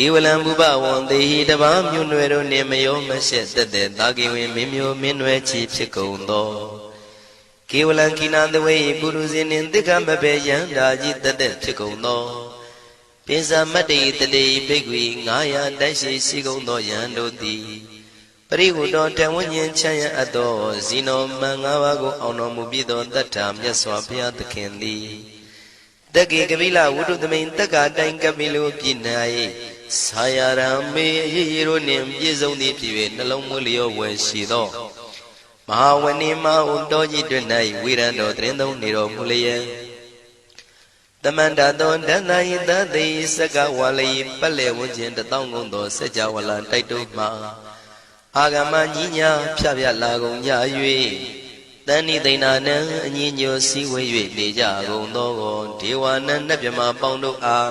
ကေဝလံဘုဘဝံတေဟိတဘာမြွနွယ်တို့နှင့်မယောမရှက်သက်သက်သာကေဝင်မင်းမျိုးမင်းနွယ်ချီဖြစ်ကုန်သောကေဝလံကိနာတဝေပုရုဇင်းနှင့်တိက္ခမဘေယံဓာကြီးသက်သက်ဖြစ်ကုန်သောပိဇာမတ္တိတတိဘိက္ခွေ900တိုက်ရှိရှိကုန်သောယံတို့သည်ပရိဟုတောတဝဉ္ဉ္ချမ်းရအပ်သောဇီနောမံ၅ပါးကိုအောင်တော်မူပြီးသောတတ္ထာမြတ်စွာဘုရားသခင်သည်တက္ကေကပိလဝုဒ္ဓသမိန်တက္ကာတိုင်ကပိလုပြည့်၌ ဆာယရံမေရေရေတို့နှင့်ပြည့်စုံသည်ဖြစ်၍နှလုံးမွေးလျောဝယ်ရှိသောမဟာဝဏိမဟုတောကြီးတွင်၌ဝိရံတော်တရင်သုံးနေတော်မူလျက်တမန္တသောဒန္တယိတသိစကဝါလိပက်လေဝန်းကျင်တထောင်ကုန်သောစัจ java လာတိုက်တုမှအာဂမကြီးညာဖြပြလာကုန်ကြ၍တန်ဤသိဏနံအညီညွတ်စည်းဝေး၍နေကြကုန်သောဒေဝနံနတ်မြမပေါင်းတို့အား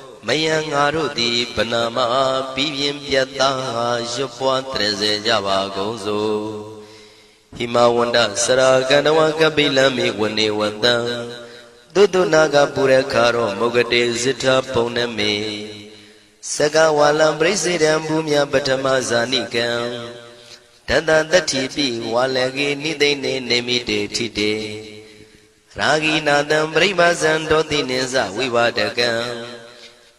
မယံငါတို့သည်ဗနာမပြီးပြင်းပြတ်သားရွတ်ပွားတရစေကြပါကုန်စို့ဟိမဝန္တစရာကန္တဝကပိလံမိဝနေဝတံသုတုနာကပုရခါရောမုဂတေဇိထပုံနမေစကဝါလံပရိစေတံဘူမြပထမဇာနိကံတတတတ္ထိပိဝါလကေနိသိနေနေမိတေထိတေရာဂိနာတံပရိမဇံတောတိနိသဝိဝဒကံ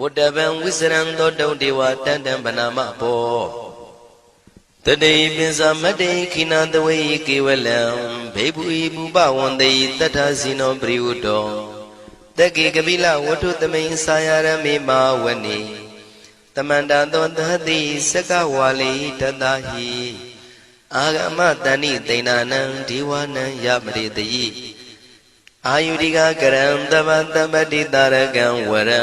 ဝတ္တဗံဝိစရံသောတုံဒေဝတန်တံဗနာမဘောတတိပိစမတေခိနတဝေကေဝလံဘေဘူဤဘူပဝန္တေတတ္ထဇိနောပရိဝတ္တောတက္ကေကပိလဝတ္ထုသမိန်စာယရမေမာဝနေတမန္တသောသတိစကဝါလိတတဟိအာဂမတဏိသိဏနံဒီဝနံယမရိတယိအာယုရိကကရံတပတပတိတာရကံဝရံ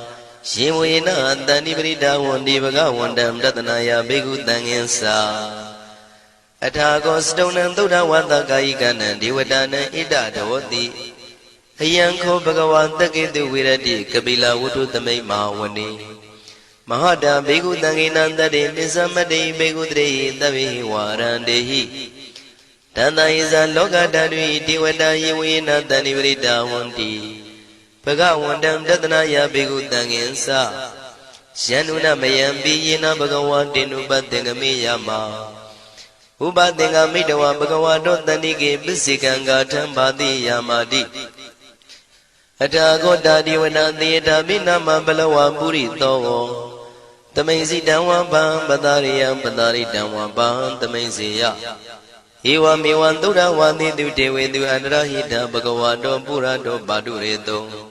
ရှင်ဝေနတန္တိပရိဒါဝန္တိဘဂဝန္တံတတနာယဘိက္ခုတံငင်္စာအထာကောစတုံနံသုဒ္ဓဝတ္တကာယိကနံဒေဝတာနံဣဒဒေဝတိအယံခောဘဂဝါတက္ကေတုဝိရတိကပိလဝတ္ထုသမိတ်မဟာဝနေမဟာတာဘေကုတံငေနံတတေပိသမတ္တိဘေကုတရေသဗ္ဗေဝါရန္တေဟိတန္တယဇာလောကဓာတုဒေဝတာယေဝေနတန္တိပရိတာဝန္တိ ဘဂဝန္တံတတနာယဘေကုတံငင်္စယန္နုနမယံပိယေနဘဂဝါတေနုပတေငမေယမဥပသင်္ကမိတဝဘဂဝါတောတန္တိကေပစ္စေကံဂါထံဘာတိယာမာတိအထာဂောတာဒီဝနာသေယတာမိနာမဘလဝပုရိသောဝသမိန်စီတံဝံပံပတာရိယံပတာရိတံဝံပံသမိန်စီယဧဝမေဝံသုဒ္ဓဝါတိတုတေဝေတုအန္တရဟိတဘဂဝါတောပုရတောပါတုရေတော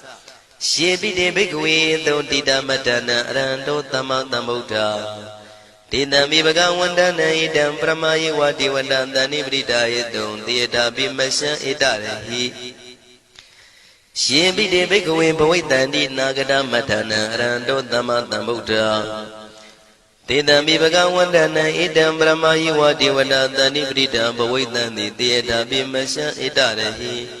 ယေပိတေဘိက္ခဝေသုတိတမတနံအရဟံတောသမ္မာသမ္ဗုဒ္ဓတေတံမိဘဂဝန္တနံဣတံပရမယေဝတိဝတံတဏိပရိဒါယေတုံတေယတာပိမရှံဣတရဟိရှင်ပိတေဘိက္ခဝေဘဝိတန္တိနာဂတမထနံအရဟံတောသမ္မာသမ္ဗုဒ္ဓတေတံမိဘဂဝန္တနံဣတံပရမယေဝတိဝတံတဏိပရိဒံဘဝိတံတိတေယတာပိမရှံဣတရဟိ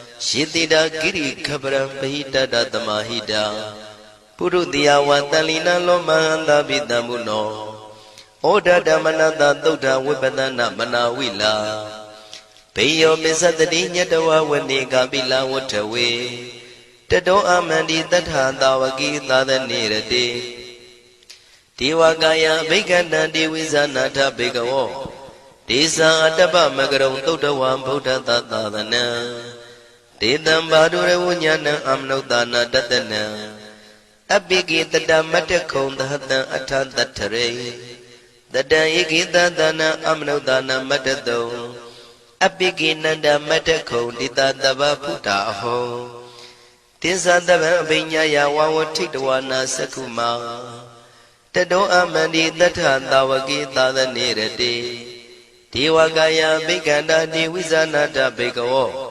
ယေတိတာကိရိခပရံပဟိတတသမဟိတာပုရုတိယဝတန်လီနလောမဟန္တာပိတံမုနောဩဒဓမ္မနတသုဒ္ဓဝိပဒနာမနာဝိလာဘေယောပစ္စတတိညတဝဝနေကပိလဝထဝေတတောအမန္တိတထာတာဝကိသာသနေရတိဒေဝကာယဘိက္ခန္တံဒေဝိဇာနာထဘေကဝောဒေဇာအတ္တပမကရုံသုဒ္ဓဝံဗုဒ္ဓတသာသနံ ဒေတံဘာဒုရဝဉာဏံအမနုဿာနာတတနံအပိကိတတမတ္တခုံသဟတံအထတထရေတတံဧကိတသနံအမနုဿာနာမတ္တတုံအပိကိနန္ဒမတ္တခုံတိတတဗ္ဗဖုတာအဟောတိသတဗံအပိညာယဝဝထိတဝနာသက္ခုမာတတောအမန္တိတထသာဝကိသာသနေရတိဒေဝကာယဘိက္ခန္တာတိဝိဇာနာတဘေကဝော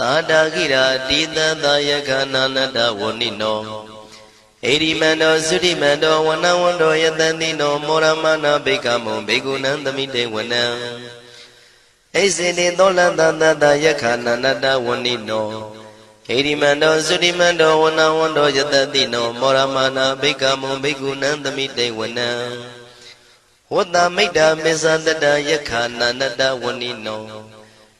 သာတာကိရာတိတသာယကနာနတဝဏိနောဣရိမန္တောသုရိမန္တောဝနဝန္တောယတတိနောမောရမနာဘိက္ခမုံဘေကုဏံသမိတေဝနံဣစေတိသောလတတတယခာနန္တဝဏိနောဣရိမန္တောသုရိမန္တောဝနဝန္တောယတတိနောမောရမနာဘိက္ခမုံဘေကုဏံသမိတေဝနံဝတ္တမိတ္တာမေဇန္တတယခာနန္တဝဏိနော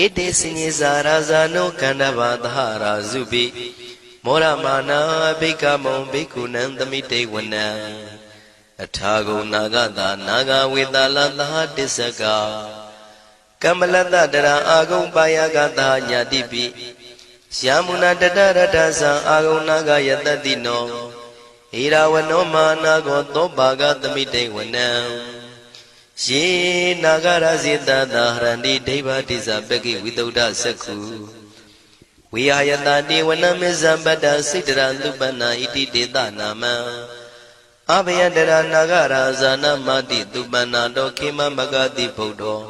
ဧတေစညေဇာရာဇာနောကန္တဘာသဟရာဇုပိမောရမာနာဘိက္ခမုံဘိက္ခုနံသမိတေဝနံအထာဂုဏနာဂတာနာဂဝေတလသဟတစ္စကကမ္မလတတရာအာဂုံပါယကတာညာတိပိယာမုနာတတရတသံအာဂုံနာဂယတတိနောဣရာဝနောမာနာကောသောပါကသမိတေဝနံ ယေနာဂရဇေတသာဟရန္တိဒိဗ္ဗတိဇပကိဝိတုဒ္ဓစက္ခုဝိဟာယတတိဝနမေဇံပတ္တစိတ္တရသုပနာဣတိတေတနာမံအဘယတရနာဂရာဇာနမတိသူပနာတောခေမမဂတိဗုဒ္ဓော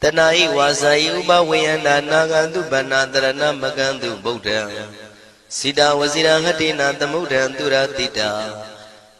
တဏှာဤဝါစာဤဥပဝေယန္တာနာဂန္တုဗန္နာတရဏမကံတုဗုဒ္ဓံစိတာဝစီရဟတိနာသမုဒ္ဒံသူရတိတာ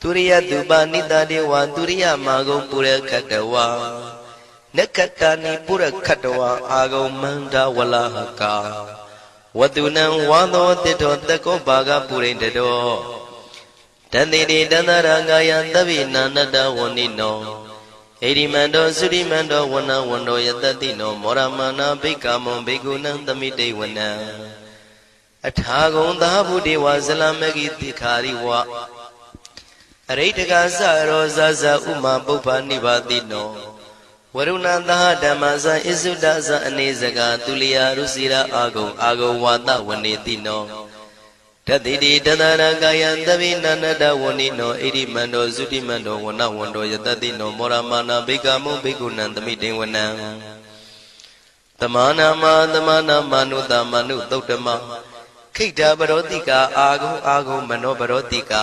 သူရိယတုပနိတတေဝသူရိယမာဂုံပုရခတဝါနက္ခတာနိပုရခတဝါအာဂုံမန္တဝလဟကာဝတုနံဝါသောတိတောတကောဘာဂပုရိတတောတန်တိတိတန္တရာဂာယသဗ္ဗိနာနတဝဏိနောဣရိမန္တောသုရိမန္တောဝနဝန္တောယတတိနောမောရမာနာဘိက္ခမုံဘိက္ခုနံသမိတေဝနံအထာဂုံသာဘုဒေဝဇလမဂိတိခာရိဝ အရိတကသရောဇဇဥမာပုပ္ပနိဗ္ဗာတိနောဝရုဏသဟဓမ္မဇဣစုဒဇအနေစကာသူလျာရုစီရာအာဂုံအာဂုံဝါဒဝနေတိနောတတိတိတသရကာယံသဗိနန္တဝဏိနောဣရိမန္တောသုတိမန္တောဝနဝန္တောယတတိနောမောရမာနာဘိကမုဘိကုဏံသမိတေဝနံတမနာမတမနာမနုတမနုသုတ်တမခိတ္တပရောတိကာအာဂုံအာဂုံမနောပရောတိကာ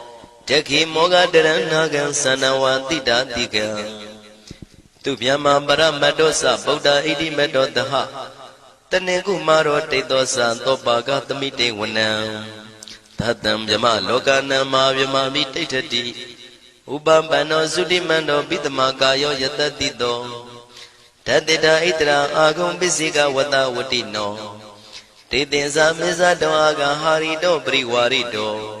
တခိမောဃတရဏဂံသနဝတိတာတိကံသူဗျမပရမတ္တောသဗုဒ္ဓဣတိမတ္တောတဟတနေကုမာရောတိတ်သောသံသောပါကသမိတေဝနံသတံဗျမလောကနံမာဗျမမိတိဋ္ဌတိဥပပန္နောသုတိမန္တောပိတမကာယောယတတိတောတတေတာဣတရာအာဂုံပစ္စိကဝတဝတိနောတေတင်္စာမေဇတောအာဂဟာရိတောပရိဝါရိတော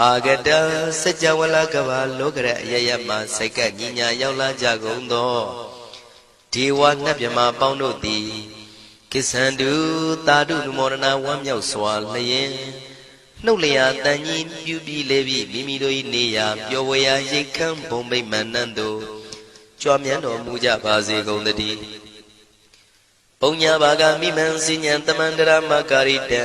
အာဂတစัจ java လကဘာလောကရအယယမစိတ်ကညီညာရောက်လာကြကုန်သောဒေဝနတ်မြမပေါင်းတို့သည်ကိစ္ဆန္တုတာတုနုမောဒနာဝမ်းမြောက်စွာလျင်နှုတ်လျာတန်ကြီးပြူပြီးလေပြီးမိမိတို့၏နေရာပျော်ဝေရာရိတ်ခမ်းဘုံမိတ်မန္နန်တို့ကြွားမြန်းတော်မူကြပါစေကုန်သတည်းပုံညာဘာဂမိမံစဉ္ဉံတမန္တရမကာရိတံ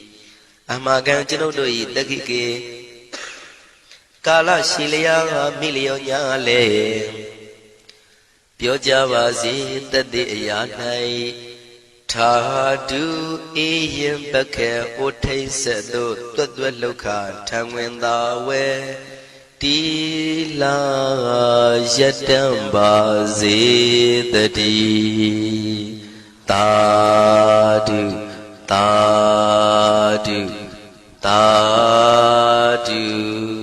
အမကံကျွန်ုပ်တို့၏တက္ခိကေကာလရှိလျာမိလျောညာလေပြောကြပါစေတတ်တဲ့အရာ၌ထာတုအေယံပခေဩထိတ်ဆက်သို့တွတ်တွတ်လောက်ခထံဝင်သာဝဲတီလာယတံပါစေတတိတာတုတာတု သာဓု